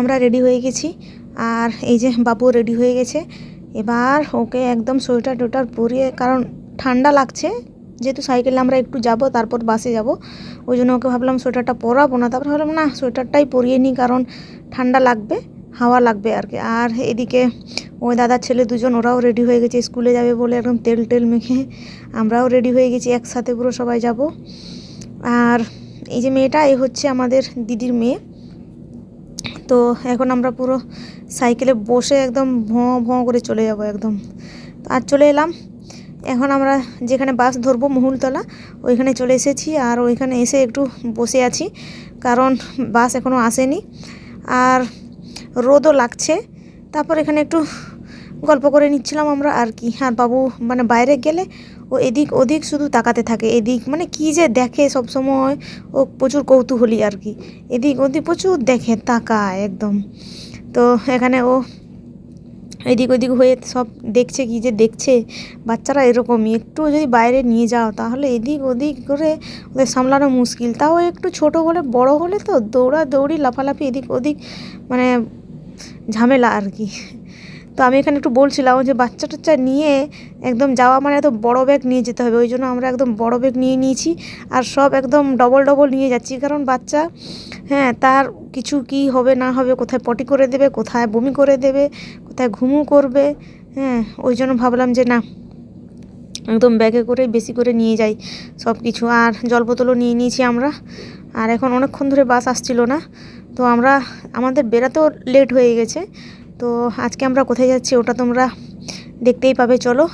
আমরা রেডি হয়ে গেছি। আর এই যে বাবু রেডি হয়ে গেছে। এবার ওকে একদম সোয়েটার টোয়েটার পরিয়ে, কারণ ঠান্ডা লাগছে, যেহেতু সাইকেলে আমরা একটু যাব, তারপর বাসে যাব। ওই জন্য ওকে ভাবলাম সোয়েটারটা পরাবো না। তারপর ভাবলাম, না, সোয়েটারটাই পরিয়ে নিই, কারণ ঠান্ডা লাগবে, হাওয়া লাগবে আর কি। আর এদিকে ওই দাদার ছেলে দুজন, ওরাও রেডি হয়ে গেছে, স্কুলে যাবে বলে একদম তেল টেল মেখে আমরাও রেডি হয়ে গেছি, একসাথে পুরো সবাই যাব। আর এই যে মেয়েটা এই হচ্ছে আমাদের দিদির মেয়ে। তো এখন আমরা পুরো সাইকেলে বসে একদম ভোঁ ভোঁ করে চলে যাব একদম। আর চলে এলাম। এখন আমরা যেখানে বাস ধরবো মহুলতলা, ওইখানে চলে এসেছি আর ওইখানে এসে একটু বসে আছি, কারণ বাস এখনও আসেনি। আর রোদও লাগছে। তারপর এখানে একটু গল্প করে নিচ্ছিলাম আমরা আর কি। আর বাবু মানে বাইরে গেলে ও এদিক ওদিক শুধু তাকাতে থাকে, এদিক মানে কি যে দেখে সব সময় ও প্রচুর কৌতূহলী আর কি। এদিক ওদিক প্রচুর দেখে, তাকায় একদম। তো এখানে ও এদিক ওদিক হয়ে সব দেখছে, কি যে দেখছে, বাচ্চারা এরকমই। একটু যদি বাইরে নিয়ে যাও, তাহলে এদিক ওদিক করে ওদের সামলানো মুশকিল। তাও একটু ছোট বলে বড় হলে তো দৌড়া দৌড়ি লাফালাফি, এদিক ওদিক মানে ঝামেলা আর কি। তো আমি এখানে একটু বলছিলাম যে বাচ্চা টাচ্চা নিয়ে একদম যাওয়া মানে এত বড় ব্যাগ নিয়ে যেতে হবে। ওই জন্য আমরা একদম বড় ব্যাগ নিয়ে নিয়েছি আর সব একদম ডবল ডবল নিয়ে যাচ্ছি। কারণ বাচ্চা হ্যাঁ তার কিছু কি হবে না হবে, কোথায় পটি করে দেবে, কোথায় বমি করে দেবে, কোথায় ঘুমু করবে হ্যাঁ ওই জন্য ভাবলাম যে না, একদম ব্যাগে করে বেশি করে নিয়ে যাই সব কিছু আর জল বোতলও নিয়ে নিয়েছি আমরা। আর এখন অনেকক্ষণ ধরে বাস আসছিল না। তো আমরা, আমাদের বেরাতেও লেট হয়ে গেছে। তো আজকে আমরা কোথায় যাচ্ছি ওটা তোমরা দেখতেই পাবে, চলো।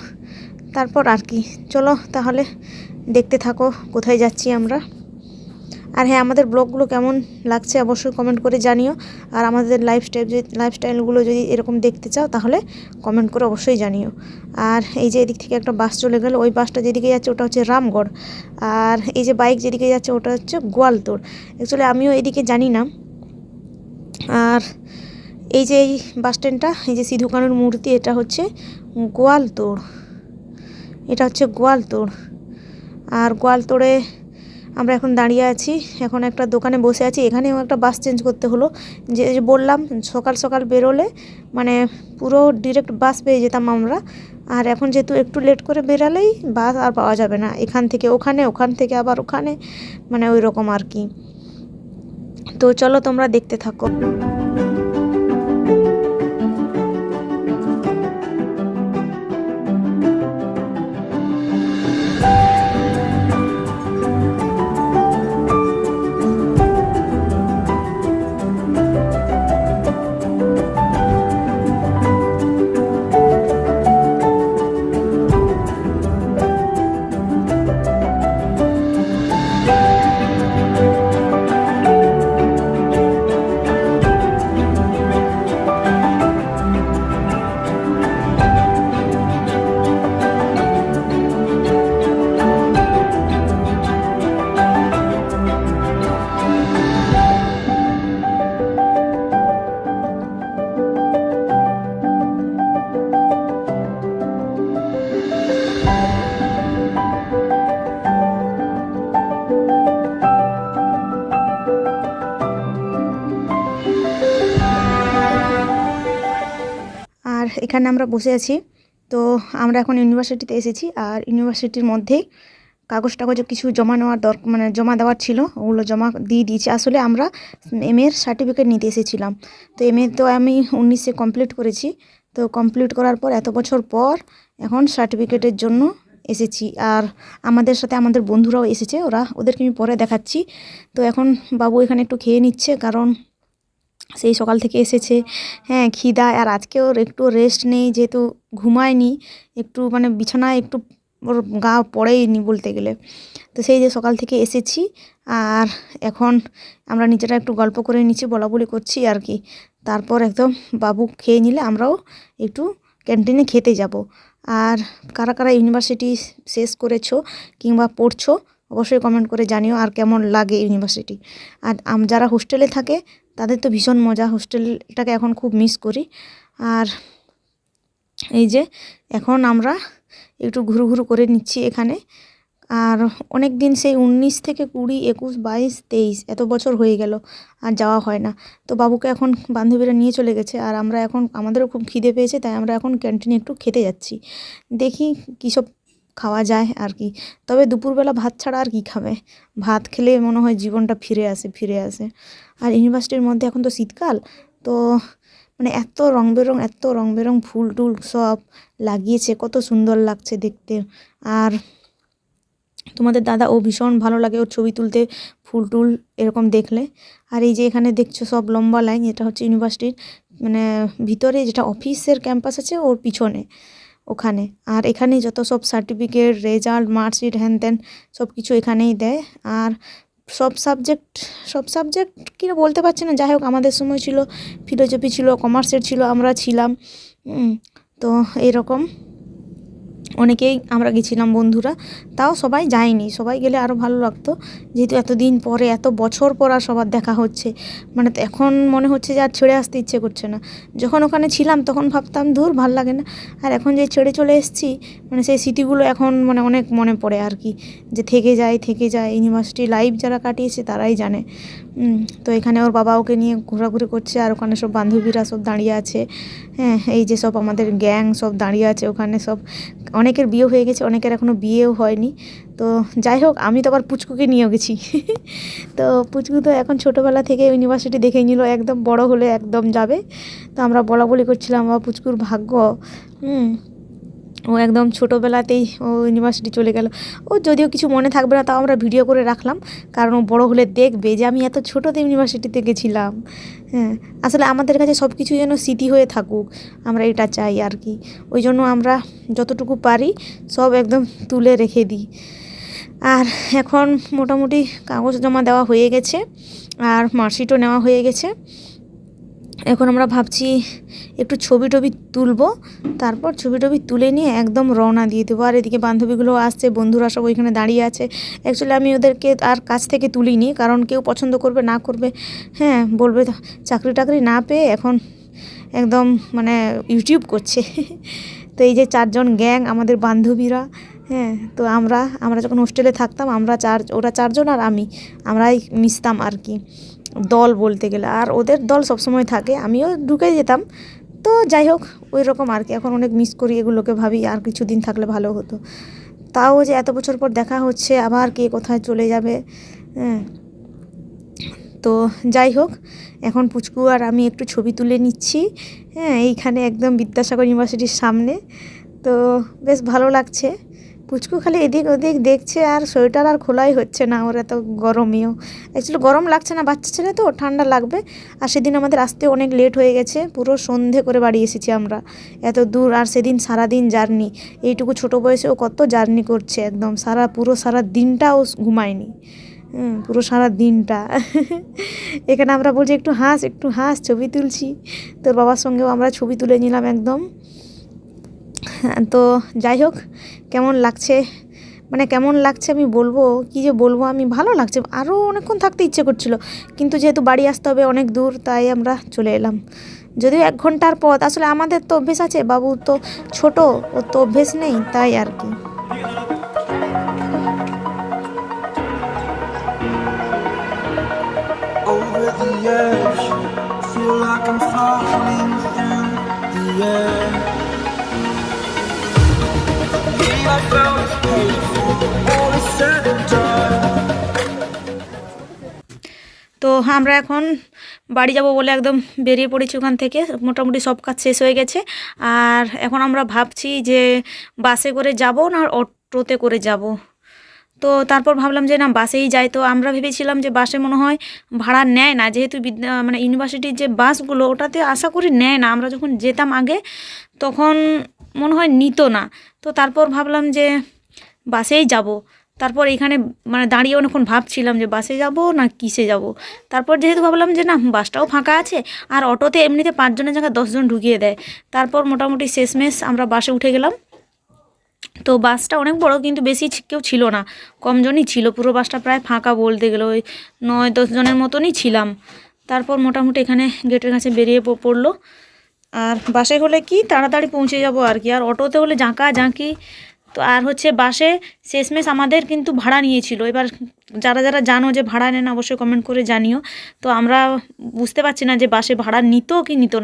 তারপর আর কি, চলো তাহলে দেখতে থাকো কোথায় যাচ্ছি আমরা। আর হ্যাঁ আমাদের ব্লগগুলো কেমন লাগছে অবশ্যই কমেন্ট করে জানিও। আর আমাদের লাইফস্টাইল যদি লাইফস্টাইলগুলো যদি এরকম দেখতে চাও, তাহলে কমেন্ট করে অবশ্যই জানিও। আর এই যে এদিক থেকে একটা বাস চলে গেল, ওই বাসটা যেদিকে যাচ্ছে ওটা হচ্ছে রামগড়। আর এই যে বাইক যেদিকে যাচ্ছে ওটা হচ্ছে গোয়ালতোড়। অ্যাকচুয়ালি আমিও এদিকে জানি না। আর এই যে এই বাস স্ট্যান্ডটা, এই যে সিধু কানুর মূর্তি, এটা হচ্ছে গোয়ালতোড়। এটা হচ্ছে গোয়ালতোড়। আর গোয়ালতোড়ে আমরা এখন দাঁড়িয়ে আছি, এখন একটা দোকানে বসে আছি। এখানেও একটা বাস চেঞ্জ করতে হলো। যে যে বললাম, সকাল সকাল বেরোলে মানে পুরো ডিরেক্ট বাস পেয়ে যেতাম আমরা। আর এখন যেহেতু একটু লেট করে বেরালেই বাস আর পাওয়া যাবে না। এখান থেকে ওখানে, ওখান থেকে আবার ওখানে মানে ওই রকম আর কি। তো চলো তোমরা দেখতে থাকো। এখানে আমরা বসে আছি। তো আমরা এখন ইউনিভার্সিটিতে এসেছি আর ইউনিভার্সিটির মধ্যেই কাগজ টাগজ কিছু জমা নেওয়ার দর মানে জমা দেওয়ার ছিল। ওগুলো জমা দিয়ে দিয়েছি। আসলে আমরা এম এর সার্টিফিকেট নিতে এসেছিলাম। তো এম এ তো আমি উনিশে কমপ্লিট করেছি। তো কমপ্লিট করার পর এত বছর পর এখন সার্টিফিকেটের জন্য এসেছি। আর আমাদের সাথে আমাদের বন্ধুরাও এসেছে। ওরা, ওদেরকে আমি পরে দেখাচ্ছি। তো এখন বাবু এখানে একটু খেয়ে নিচ্ছে কারণ সেই সকাল থেকে এসেছে। হ্যাঁ খিদা আর আজকে ওর একটু রেস্ট নেই, যেহেতু ঘুমায়নি, একটু মানে বিছানায় একটু ওর গা পড়েইনি বলতে গেলে। তো সেই যে সকাল থেকে এসেছি, আর এখন আমরা নিজেরা একটু গল্প করে নিচ্ছি, বলা বলি করছি আর কি। তারপর একদম বাবু খেয়ে নিলে আমরাও একটু ক্যান্টিনে খেতে যাব। আর কারা কারা ইউনিভার্সিটি শেষ করেছ কিংবা পড়ছো, অবশ্যই কমেন্ট করে জানিও আর কেমন লাগে ইউনিভার্সিটি আর যারা হোস্টেলে থাকে তাদের তো ভীষণ মজা। হোস্টেলটাকে এখন খুব মিস করি। আর এই যে এখন আমরা একটু ঘুরু ঘুরু করে নিচ্ছি এখানে। আর অনেক দিন সেই উনিশ থেকে কুড়ি, একুশ, বাইশ, তেইশ এত বছর হয়ে গেল আর যাওয়া হয় না। তো বাবুকে এখন বান্ধবীরা নিয়ে চলে গেছে আর আমরা এখন, আমাদেরও খুব খিদে পেয়েছে, তাই আমরা এখন ক্যান্টিনে একটু খেতে যাচ্ছি। দেখি কী সব খাওয়া যায় আর কি তবে দুপুরবেলা ভাত ছাড়া আর কি খাবে? ভাত খেলে মনে হয় জীবনটা ফিরে আসে ফিরে আসে। আর ইউনিভার্সিটির মধ্যে এখন তো শীতকাল, তো মানে এত রং বেরং, এত রং বেরং ফুল টুল সব লাগিয়েছে, কত সুন্দর লাগছে দেখতে। আর তোমাদের দাদা, ও ভীষণ ভালো লাগে ওর ছবি তুলতে, ফুল টুল এরকম দেখলে। আর এই যে এখানে দেখছ সব লম্বা লাইন, এটা হচ্ছে ইউনিভার্সিটির মানে ভিতরে যেটা অফিসের ক্যাম্পাস আছে ওর পিছনে। ওখানে। আর এখানেই যত সব সার্টিফিকেট রেজাল্ট মার্কশিট হ্যান ত্যান সব কিছু এখানেই দেয়। আর সব সাবজেক্ট সব সাবজেক্ট কি বলতে পারছি না। যাই হোক আমাদের সময় ছিল ফিলোজফি ছিল কমার্সের ছিল, আমরা ছিলাম। তো এরকম। অনেকেই আমরা গেছিলাম বন্ধুরা, তাও সবাই যায়নি, সবাই গেলে আরও ভালো লাগতো। যেহেতু এতদিন পরে, এত বছর পর আর সবার দেখা হচ্ছে মানে এখন মনে হচ্ছে যে আর ছেড়ে আসতে ইচ্ছে করছে না। যখন ওখানে ছিলাম, তখন ভাবতাম দূর ভালো লাগে না। আর এখন যে ছেড়ে চলে এসেছি মানে সেই স্মৃতিগুলো এখন মানে অনেক মনে পড়ে আর কি। যে থেকে যায় থেকে যায় ইউনিভার্সিটি লাইফ যারা কাটিয়েছে, তারাই জানে। তো এখানে ওর বাবা ওকে নিয়ে ঘোরাঘুরি করছে আর ওখানে সব বান্ধবীরা সব দাঁড়িয়ে আছে। হ্যাঁ এই যে সব আমাদের গ্যাং সব দাঁড়িয়ে আছে, ওখানে সব অনেকের বিয়ে হয়ে গেছে, অনেকের এখনও বিয়েও হয়নি। তো যাই হোক, আমি তো আবার পুচকুকে নিয়েও গেছি। তো পুচকু তো এখন ছোটোবেলা থেকে ইউনিভার্সিটি দেখেই নিল, একদম বড় হলে একদম যাবে। তো আমরা বলা বলি করছিলাম বা পুচকুর ভাগ্য। হুম ও একদম ছোটোবেলাতেই ও ইউনিভার্সিটি চলে গেল। ও যদিও কিছু মনে থাকবে না, তাও আমরা ভিডিও করে রাখলাম। কারণ ও বড়ো হলে দেখবে যে আমি এত ছোটোতে ইউনিভার্সিটিতে গেছিলাম। হ্যাঁ আসলে আমাদের কাছে সব কিছু যেন স্মৃতি হয়ে থাকুক, আমরা এটা চাই আর কি। ওই জন্য আমরা যতটুকু পারি সব একদম তুলে রেখে দিই। আর এখন মোটামুটি কাগজ জমা দেওয়া হয়ে গেছে, আর মার্কশিটও নেওয়া হয়ে গেছে। এখন আমরা ভাবছি একটু ছবি টবি তুলবো। তারপর ছবি টবি তুলে নিয়ে একদম রওনা দিয়ে দেবো। আর এদিকে বান্ধবীগুলো আসছে, বন্ধুরা সব ওইখানে দাঁড়িয়ে আছে। অ্যাকচুয়ালি আমি ওদেরকে আর কাছ থেকে তুলিনি, কারণ কেউ পছন্দ করবে, না করবে হ্যাঁ বলবে চাকরি টাকরি না পেয়ে এখন একদম মানে ইউটিউব করছে। তো এই যে চারজন গ্যাং, আমাদের বান্ধবীরা হ্যাঁ তো আমরা আমরা যখন হোস্টেলে থাকতাম, আমরা চার, ওরা চারজন আর আমি, আমরাই মিশতাম আর কি। দল বলতে গেলে, আর ওদের দল সবসময় থাকে, আমিও ঢুকে যেতাম। তো যাই হোক ওই রকম আর কি। এখন অনেক মিস করি এগুলোকে ভাবি, আর কিছুদিন থাকলে ভালো হতো। তাও যে এত বছর পর দেখা হচ্ছে, আবার কে কোথায় চলে যাবে হ্যাঁ। তো যাই হোক, এখন পুচকু আর আমি একটু ছবি তুলে নিচ্ছি হ্যাঁ এইখানে একদম বিদ্যাসাগর ইউনিভার্সিটির সামনে। তো বেশ ভালো লাগছে। পুচকু খালি এদিক ওদিক দেখছে আর সোয়েটার আর খোলাই হচ্ছে না ওর এত গরমেও অ্যাকচুয়ালি গরম লাগছে না বাচ্চা ছেলে তো ঠান্ডা লাগবে। আর সেদিন আমাদের আসতে অনেক লেট হয়ে গেছে পুরো সন্ধে করে বাড়ি এসেছি আমরা। এত দূর আর সেদিন সারাদিন জার্নি এইটুকু ছোট বয়সে ও কত জার্নি করছে একদম সারা পুরো সারা দিনটাও ঘুমায়নি। হুম, পুরো সারা দিনটা। এখানে আমরা বলছি একটু হাস একটু হাস ছবি তুলছি। তোর বাবার সঙ্গেও আমরা ছবি তুলে নিলাম একদম। তো যাই হোক, কেমন লাগছে? মানে কেমন লাগছে আমি বলব? কি যে বলব? আমি ভালো লাগছে। আরও অনেকক্ষণ থাকতে ইচ্ছে করছিল। কিন্তু যেহেতু বাড়ি আসতে হবে অনেক দূর, তাই আমরা চলে এলাম। যদিও এক ঘণ্টার পথ, আসলে আমাদের তো অভ্যেস আছে। বাবু তো ছোট ওর তো অভ্যেস নেই, তাই আর কি। Air. তো আমরা এখন বাড়ি যাব বলে একদম বেরিয়ে পড়েছি ওখান থেকে। মোটামুটি সব কাজ শেষ হয়ে গেছে। আর এখন আমরা ভাবছি যে বাসে করে যাব না অটোতে করে যাব? তো তারপর ভাবলাম যে না, বাসেই যাই। তো আমরা ভেবেছিলাম যে বাসে মনে হয় ভাড়া নেয় না। যেহেতু বিদ্যা মানে ইউনিভার্সিটির যে বাসগুলো, ওটাতে আশা করি নেয় না। আমরা যখন যেতাম আগে তখন মনে হয় নিত না। তো তারপর ভাবলাম যে বাসেই যাব। তারপর এখানে মানে দাঁড়িয়ে অনেকক্ষণ ভাবছিলাম যে বাসে যাব না কিসে যাব। তারপর যেহেতু ভাবলাম যে না, বাসটাও ফাঁকা আছে আর অটোতে এমনিতে পাঁচজনের জায়গায় দশজন ঢুকিয়ে দেয়। তারপর মোটামুটি শেষমেশ আমরা বাসে উঠে গেলাম। তো বাসটা অনেক বড় কিন্তু বেশি কেউ ছিল না। কমজনই ছিল। পুরো বাসটা প্রায় ফাঁকা বলতে গেলে ওই নয় দশজনের মতনই ছিলাম। তারপর মোটামুটি এখানে গেটের কাছে বেরিয়ে পড়ল। আর বাসে হলে কি তাড়াতাড়ি পৌঁছে যাব আর কি? আর অটোতে হলে জাঁকা জাঁকি তো আর হচ্ছে বাসে শেষমেশ আমাদের কিন্তু ভাড়া নিয়েছিল। এবার যারা যারা জানো যে ভাড়া নেন, অবশ্যই কমেন্ট করে জানিও। তো আমরা বুঝতে পারছি না যে বাসে ভাড়া নিত কি নিত না।